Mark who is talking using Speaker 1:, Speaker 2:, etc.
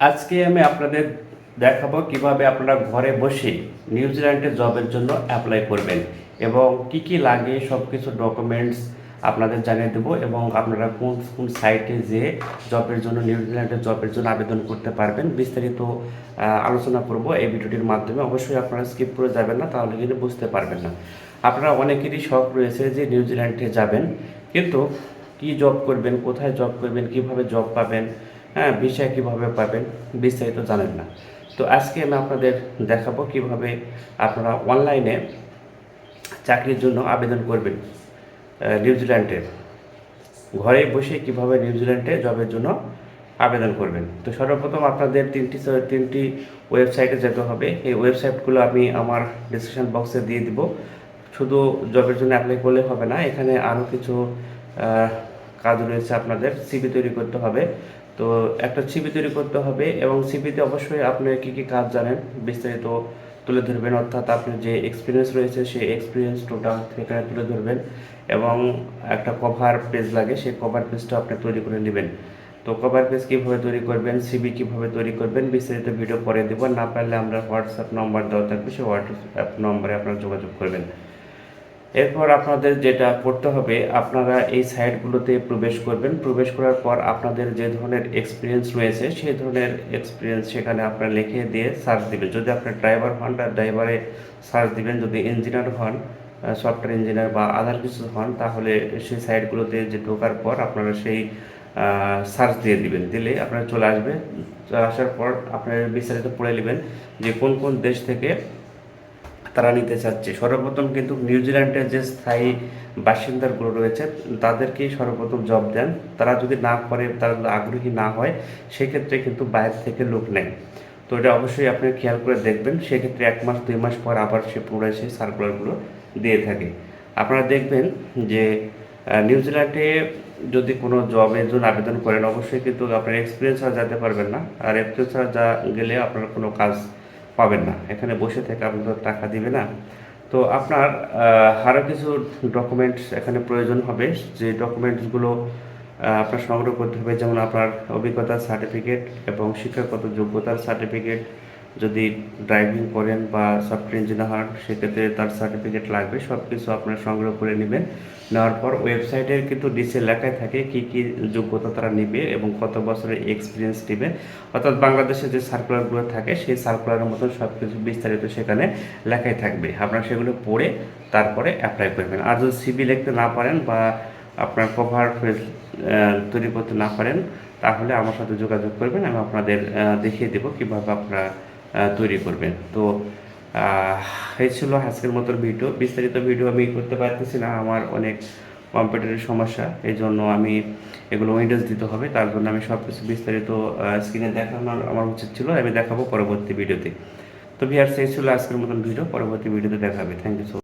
Speaker 1: আজকে আমি আপনাদের দেখাবো কীভাবে আপনারা ঘরে বসে নিউজিল্যান্ডে জবের জন্য অ্যাপ্লাই করবেন এবং কি কি লাগে সব কিছু ডকুমেন্টস আপনাদের জানিয়ে দেবো এবং আপনারা কোন কোন সাইটে যে জবের জন্য নিউজিল্যান্ডের জবের জন্য আবেদন করতে পারবেন, বিস্তারিত আলোচনা করব এই ভিডিওটির মাধ্যমে। অবশ্যই আপনারা স্কিপ করে যাবেন না, তাহলে কিন্তু বুঝতে পারবেন না। আপনারা অনেকেরই শখ রয়েছে যে নিউজিল্যান্ডে যাবেন, কিন্তু কি জব করবেন, কোথায় জব করবেন, কীভাবে জব পাবেন হ্যাঁ বিষয় কীভাবে পাবেন বিস্তারিত জানেন না। তো আজকে আমি আপনাদের দেখাবো কীভাবে আপনারা অনলাইনে চাকরির জন্য আবেদন করবেন নিউজিল্যান্ডের ঘরে বসে কীভাবে নিউজিল্যান্ডে জবের জন্য আবেদন করবেন। তো সর্বপ্রথম আপনাদের তিনটি তিনটি ওয়েবসাইটে যেতে হবে। এই ওয়েবসাইটগুলো আমি আমার ডিসক্রিপশন বক্সে দিয়ে দিব। শুধু জবের জন্য অ্যাপ্লাই করলে হবে না, এখানে আরও কিছু কাজ রয়েছে আপনাদের সিভি তৈরি করতে হবে। তো একটা সিভি তৈরি করতে হবে এবং সিভিতে অবশ্যই আপনি কী কী কাজ জানেন বিস্তারিত তুলে ধরবেন, অর্থাৎ আপনার যে এক্সপিরিয়েন্স রয়েছে সেই এক্সপিরিয়েন্স টোটাল এখানে তুলে ধরবেন এবং একটা কভার পেজ লাগে, সেই কভার পেজটা আপনি তৈরি করে নেবেন। তো কভার পেজ কীভাবে তৈরি করবেন সিবি কীভাবে তৈরি করবেন, বিস্তারিত ভিডিও পরে দেবো। না পারলে আমরা হোয়াটসঅ্যাপ নম্বর দেওয়া থাকবে, সেই হোয়াটসঅ্যাপ নম্বরে আপনারা যোগাযোগ করবেন। এরপর আপনাদের যেটা করতে হবে, আপনারা এই সাইটগুলোতে প্রবেশ করবেন। প্রবেশ করার পর আপনাদের যে ধরনের এক্সপিরিয়েন্স রয়েছে, সেই ধরনের এক্সপিরিয়েন্স সেখানে আপনারা লিখে দিয়ে সার্চ দিবেন। যদি আপনার ড্রাইভার হন বা ড্রাইভারে সার্চ দিবেন, যদি ইঞ্জিনিয়ার হন সফটওয়্যার ইঞ্জিনিয়ার বা আদার কিছু হন, তাহলে সেই সাইটগুলোতে যে ঢোকার পর আপনারা সেই সার্চ দিয়ে দিবেন। দিলে আপনারা চলে আসবে। আসার পর আপনারা বিস্তারিত পড়ে নেবেন যে কোন কোন দেশ থেকে তারা নিতে চাচ্ছে। সর্বপ্রথম কিন্তু নিউজিল্যান্ডের যে স্থায়ী বাসিন্দাগুলো রয়েছে তাদেরকেই সর্বপ্রথম জব দেন। তারা যদি না করে, তারা আগ্রহী না হয়, সেক্ষেত্রে কিন্তু বাইরে থেকে লোক নেয়। তো এটা অবশ্যই আপনি খেয়াল করে দেখবেন। সেক্ষেত্রে এক মাস, দুই মাস পর আবার সে পুনরায় সেই সার্কুলারগুলো দিয়ে থাকে। আপনারা দেখবেন যে নিউজিল্যান্ডে যদি কোনো জবের জন্য আবেদন করেন, অবশ্যই কিন্তু আপনার এক্সপিরিয়েন্স ছাড়া যেতে পারবেন না। আর এক্সপিরিয়েন্স ছাড়া যা গেলে আপনার কোনো কাজ পাবেন না। এখানে বসে থেকে আপনি তো টাকা দিবে না। তো আপনার আরও কিছু ডকুমেন্টস এখানে প্রয়োজন হবে। যে ডকুমেন্টসগুলো আপনার সংগ্রহ করতে হবে। যেমন আপনার অভিজ্ঞতার সার্টিফিকেট এবং শিক্ষাগত যোগ্যতার সার্টিফিকেট যদি ড্রাইভিং করেন বা সফটওয়্যার ইঞ্জিনিয়ার হন, সেক্ষেত্রে তার সার্টিফিকেট লাগবে সব কিছু আপনার সংগ্রহ করে নেবেন। নেওয়ার পর ওয়েবসাইটের কিন্তু নিচে লেখায় থাকে কি কি যোগ্যতা তারা নেবে এবং কত বছরের এক্সপিরিয়েন্স নেবে। অর্থাৎ বাংলাদেশে যে সার্কুলারগুলো থাকে, সেই সার্কুলারের মতন সব কিছু বিস্তারিত সেখানে লেখাই থাকবে। আপনারা সেগুলো পড়ে তারপরে অ্যাপ্লাই করবেন আর যদি সিবি লিখতে না পারেন বা আপনার কভার তৈরি করতে না পারেন, তাহলে আমার সাথে যোগাযোগ করবেন, আমি আপনাদের দেখিয়ে দেবো কীভাবে আপনারা তৈরি করবেন। তো এই ছিল আজকের মতো ভিডিও। বিস্তারিত ভিডিও আমি করতে পারতেছি না। আমার অনেক কম্পিউটারের সমস্যা, এই জন্য আমি এগুলো উইন্ডোজ দিতে হবে। তার জন্য আমি সব কিছু বিস্তারিত স্ক্রিনে দেখানোর আমার উচিত ছিল। আমি দেখাবো পরবর্তী ভিডিওতে। তো ভিয়ার্স, এই ছিল আজকের মতন ভিডিও। পরবর্তী ভিডিওতে দেখাবে থ্যাংক ইউ সো